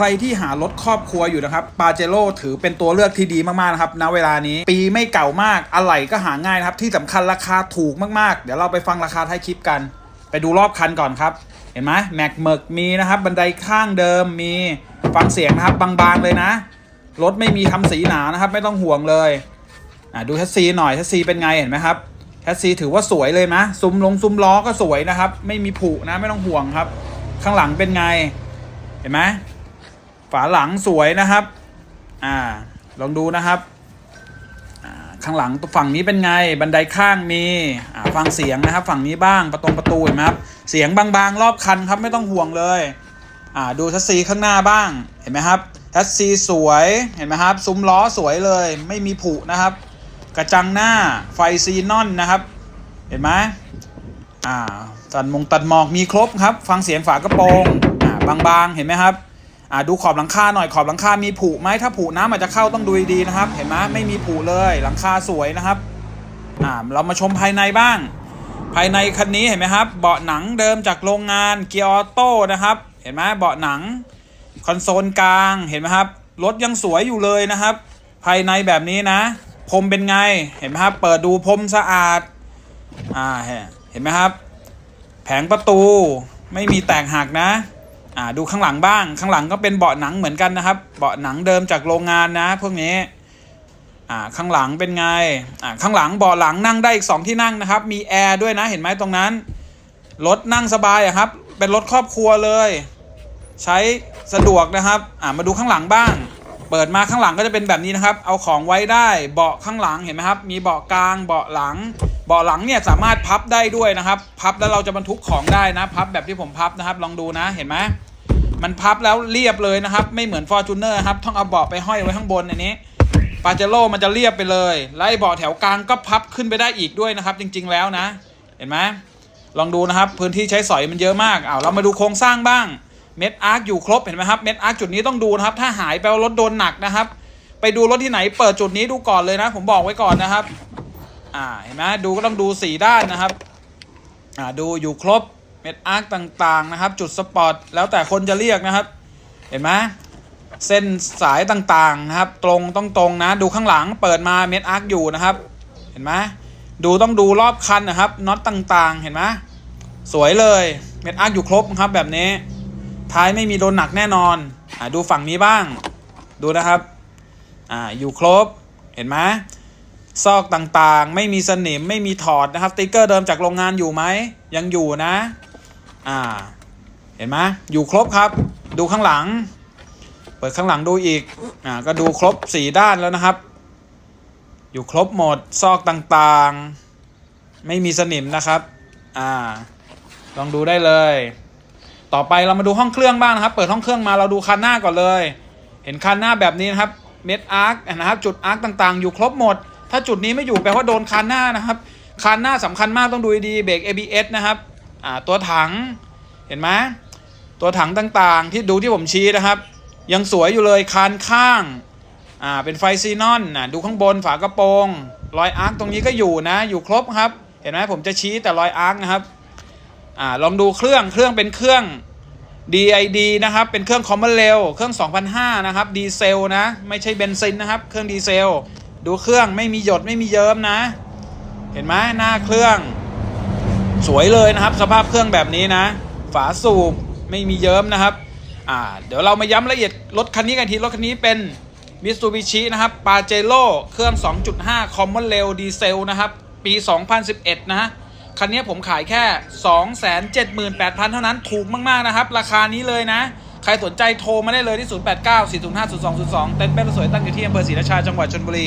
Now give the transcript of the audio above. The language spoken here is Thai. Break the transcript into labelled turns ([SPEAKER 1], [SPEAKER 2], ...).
[SPEAKER 1] ใครที่หารถครอบครัวอยู่นะครับปาเจโร่ถือเป็นตัวเลือกที่ดีมากๆนะครับณเวลานี้ปีไม่เก่ามากอะไหล่ก็หาง่ายนะครับ ที่สำคัญราคาถูกมากๆ เดี๋ยวเราไปฟังราคาท้ายคลิปกัน ไปดูรอบคันก่อนครับ เห็นไหมแม็กเมิกมีนะครับบันไดข้างเดิมมีฟังเสียงนะครับบางๆเลยนะ รถไม่มีทำสีหนานะครับ ไม่ต้องห่วงเลยดูแท็ซีหน่อยแท็ซีเป็นไงเห็นไหมครับแท็ซีถือว่าสวยเลยนะซุ้มลงซุ้มล้อก็สวยนะครับ ไม่มีผุนะไม่ต้องห่วงครับ ข้างหลังเป็นไง เห็นไหม ฝาหลังสวยนะครับ อ่า ลองดูนะครับข้างหลังตัวฝั่งนี้เป็นไง บันไดข้างมีอ่าฟังเสียงนะครับ ฝั่งนี้บ้างประตงประตูเห็นไหมครับ เสียงบางๆ รอบคันครับไม่ต้องห่วงเลยอ่าดูทัสซีข้างหน้าบ้างเห็นไหมครับทัสซีสวยเห็นไหมครับ ซุ้มล้อสวยเลย ไม่มีผุนะครับ กระจังหน้าไฟซีนอนนะครับ เห็นไหมอ่าตัดมงตัดหมอกมีครบครับ ฟังเสียงฝากระโปรงอ่าบางๆเห็นไหมครับ อ่าดูขอบหลังคาหน่อยขอบหลังคามีผุไหมถ้าผุน้ำอาจจะเข้าต้องดูดีๆนะครับ เห็นไหมไม่มีผุเลยหลังคาสวยนะครับอ่าเรามาชมภายในบ้าง ภายในคันนี้เห็นไหมครับ เบาะหนังเดิมจากโรงงานเกียร์ออโต้นะครับ เห็นไหมเบาะหนังคอนโซลกลางเห็นไหมครับรถยังสวยอยู่เลยนะครับ ภายในแบบนี้นะพรมเป็นไงเห็นไหมครับ เปิดดูพรมสะอาดอ่าเห็นไหมครับ แผงประตูไม่มีแตกหักนะ อ่าดูข้างหลังบ้าง ข้างหลังก็เป็นเบาะหนังเหมือนกันนะครับ เบาะหนังเดิมจากโรงงานนะ พวกนี้อ่าข้างหลังเป็นไงอ่าข้างหลังเบาะหลังนั่งได้อีกสองที่นั่งนะครับ มีแอร์ด้วยนะเห็นไหมตรงนั้นรถนั่งสบายอะครับ เป็นรถครอบครัวเลย ใช้สะดวกนะครับอ่ามาดูข้างหลังบ้าง เปิดมาข้างหลังก็จะเป็นแบบนี้นะครับ เอาของไว้ได้เบาะข้างหลังเห็นไหมครับ มีเบาะกลางเบาะหลังเบาะหลังเนี่ยสามารถพับได้ด้วยนะครับ พับแล้วเราจะบรรทุกของได้นะ พับแบบที่ผมพับนะครับ ลองดูนะเห็นไหม มันพับแล้วเรียบเลยนะครับ ไม่เหมือน f o r t u n e r ครับต้องเอาเบาะไปห้อยไว้ข้างบนอันนี้ปาเจโร่มันจะเรียบไปเลยและไอ้เบาะแถวกลางก็พับขึ้นไปได้อีกด้วยนะครับ จริง ๆแล้วนะ เห็นไหมลองดูนะครับ พื้นที่ใช้สอยมันเยอะมากเอาเรามาดูโครงสร้างบ้างเม็ดอาร์คอยู่ครบเห็นไหมครับเม็ดอาร์คจุดนี้ต้องดูนะครับ ถ้าหายไปว่ารถโดนหนักนะครับ ไปดูรถที่ไหนเปิดจุดนี้ดูก่อนเลยนะ ผมบอกไว้ก่อนนะครับ อ่าเห็นไหมดูก็ต้องดูสีด้านนะครับ อ่าดูอยู่ครบ ม็ดอาร์คต่างๆนะครับ จุดสปอตแล้วแต่คนจะเรียกนะครับ เห็นไหมเส้นสายต่างๆนะครับ ตรงต้องตรงนะ ดูข้างหลังเปิดมาเม็ดอาร์คอยู่นะครับ เห็นไหมดูต้องดูรอบคันนะครับน็อตต่างๆ เห็นไหมสวยเลยเม็ดอาร์คอยู่ครบนะครับแบบนี้ ท้ายไม่มีโดนหนักแน่นอนอ่าดูฝั่งนี้บ้าง ดูนะครับอ่าอยู่ครบเห็นไหมซอกต่างๆ ไม่มีสนิมไม่มีถอดนะครับสติ๊กเกอร์เดิมจากโรงงานอยู่ไหมยังอยู่นะ อ่า เห็นไหมอยู่ครบครับ ดูข้างหลัง เปิดข้างหลังดูอีก อ่า ก็ดูครบสีด้านแล้วนะครับ อยู่ครบหมด ซอกต่างๆ ไม่มีสนิมนะครับ อ่า ลองดูได้เลย ต่อไปเรามาดูห้องเครื่องบ้างนะครับ เปิดห้องเครื่องมาเราดูคันหน้าก่อนเลย เห็นคันหน้าแบบนี้นะครับ เม็ดอาร์คนะครับ จุดอาร์คต่างๆ อยู่ครบหมด ถ้าจุดนี้ไม่อยู่แปลว่าโดนคันหน้านะครับคันหน้าสำคัญมากต้องดูดีเบรก ABS นะครับ อ่าตัวถังเห็นไหมตัวถังต่างๆ ที่ดูที่ผมชี้นะครับ ยังสวยอยู่เลยคานข้างอ่าเป็นไฟซีนอนอะดูข้างบนฝากระโปรงรอยอาร์คตรงนี้ก็อยู่นะ อยู่ครบครับ เห็นไหมผมจะชี้แต่รอยอาร์คนะครับอ่าลองดูเครื่องเครื่องเป็นเครื่อง DID นะครับ เป็นเครื่องคอมมอนเรลเครื่อง 2005 นะครับ ดีเซลนะ ไม่ใช่เบนซินนะครับ เครื่องดีเซล ดูเครื่องไม่มีหยดไม่มีเยิ้มนะ เห็นไหมหน้าเครื่อง สวยเลยนะครับ สภาพเครื่องแบบนี้นะ ฝาสูบไม่มีเยิ้มนะครับอ่าเดี๋ยวเรามาย้ำละเอียดรถคันนี้กันทีรถคันนี้เป็น Mitsubishi นะครับ Pajero เครื่อง 2.5 Common Rail Diesel นะครับ ปี 2011 นะฮะคันนี้ผมขายแค่ 278,000 เท่านั้นถูกมาก ๆ นะครับ ราคานี้เลยนะ ใครสนใจโทรมาได้เลยที่ 089 405 0202 เต็นท์เป็นรถสวยตั้งอยู่ที่อำเภอศรีราชาจังหวัดชลบุรี